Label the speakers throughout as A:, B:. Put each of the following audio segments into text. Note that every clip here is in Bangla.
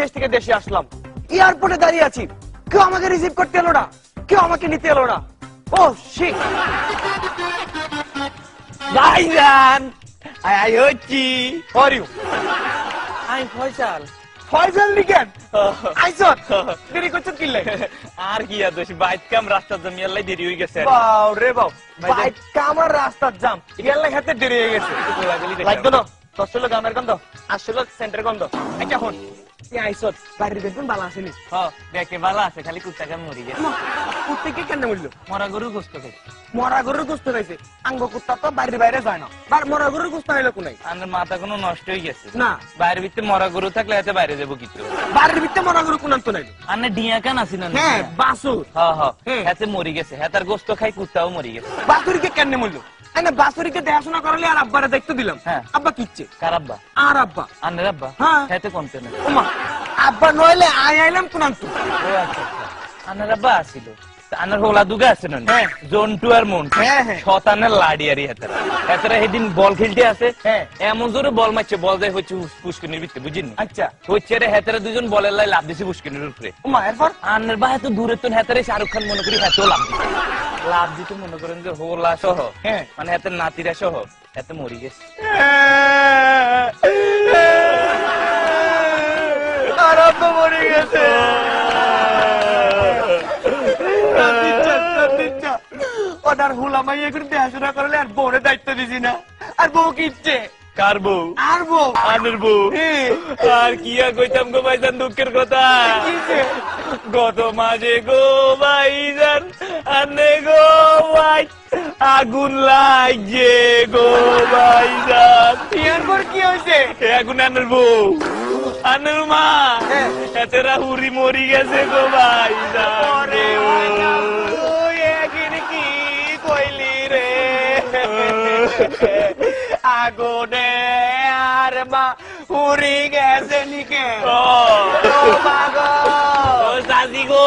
A: দেশ থেকে দেশে আসলাম। এয়ারপোর্টে দাঁড়িয়ে আছি। কেউ আমাকে রিসিভ করতে এলো না। কেউ আমাকে নিতে এলো না। ও শিট
B: ভাইজান আই হচ্ছি
A: ফর ইউ
B: আমি ফয়সাল
A: ফয়সাল লিখেন আইসত দেরি কি
B: আর কি আর দোষ বাইক কাম রাস্তা জমি দেরি হয়ে গেছে
A: বাও রে বাও। বাইক কামার রাস্তার জাম। ইয়ার হাতে দেরি হয়ে গেছে। লাগতো না? গন্ধ? আসলে সেন্টার গন্ধ। এটা হন তুই আইসত বাড়ির বেতন ভালো আসেনি
B: হ্যাঁ দেখে ভালো আছে খালি কুত্তাকে মরি গেছে
A: কুত্তে কেন মূল্য
B: মরা গরু গোস্ত খাই
A: মরা গরুর গুস্ত খাইছে আঙ্গ কুত্তা তো বাড়ির বাইরে যায় না বার মরা গরুর গুস্ত হইল কোনাই
B: আমার মাথা কোনো নষ্ট হয়ে গেছে
A: না
B: বাইরের ভিতরে মরা গরু থাকলে এতে বাইরে যাব কিছু
A: বাড়ির ভিতরে মরা গরু কোনান তো নাই
B: আনে ডিয়া কান আছি না
A: হ্যাঁ বাসুর
B: হ্যাঁ হ্যাঁ মরি গেছে হেতার গোস্ত খাই কুত্তাও মরি গেছে
A: বাসুরিকে কেন মূল্য এনে বাসুরিকে দেখাশোনা করালে আর আব্বারে দেখতে দিলাম। আব্বা কিচ্ছে
B: কারাব্বা
A: আর আব্বা।
B: আনের আব্বা?
A: হ্যাঁ।
B: হেতে কোন কেন
A: ওমা আব্বা নইলে আই আইলাম কোনান তো
B: ও আচ্ছা আনের আব্বা আসিল। আনার হোলা দুগা আছে না। জন্টু আর মন্টু।
A: হ্যাঁ, হ্যাঁ।
B: শতানের লাড়ি আর হেতারা হেতারা সেদিন বল খেলতে আছে।
A: হ্যাঁ।
B: এমন জোরে বল মারছে বল যায় হচ্ছে পুষ্কিনির ভিতরে বুঝিনি?
A: আচ্ছা।
B: হচ্ছে রে হেতারা দুজন বলের লাই লাভ দিছে পুষ্কিনির উপরে। আনের বা এত দূরে তো হেতারে শাহরুখ খান মনে করি হেতেও লাভ দিছে। লাভ দিতে মনে করেন যে হোলা সহ।
A: হ্যাঁ।
B: মানে হেতের নাতিরা সহ। এতে মরি গেছে।
A: মরে গেছে। ওনার হুলামাই এখন দেখাশোনা করলে আর বউরে দায়িত্ব দিছি না। আর বউ কি ইচ্ছে?
B: কার বউ?
A: আর বউ।
B: আনের বউ।
A: হ্যাঁ।
B: আর কি আর কইতাম গো ভাইজান দুঃখের কথা? গত মাঝে গো ভাইজান আনে গো ভাই আগুন লাগছে গো ভাইজান
A: এরপর কি হয়েছে?
B: আগুন আনের বউ আনের মা
A: হ্যাঁ।
B: এতেরা হুরি মরি গেছে গো
A: তুই একদিন কি কইলি রে? আগুনে আর মা উড়ি গেছে নিকে
B: ও।
A: বাগো
B: সাজি গো।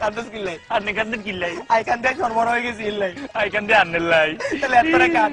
A: কান্দুস কিল্লাই
B: আনে কান্দে কিল্লাই
A: কান্দে দেখ সর্বহারা হয়ে গেছি ইল্লাই
B: আই কান্দে লাই।
A: তাহলে এত কান।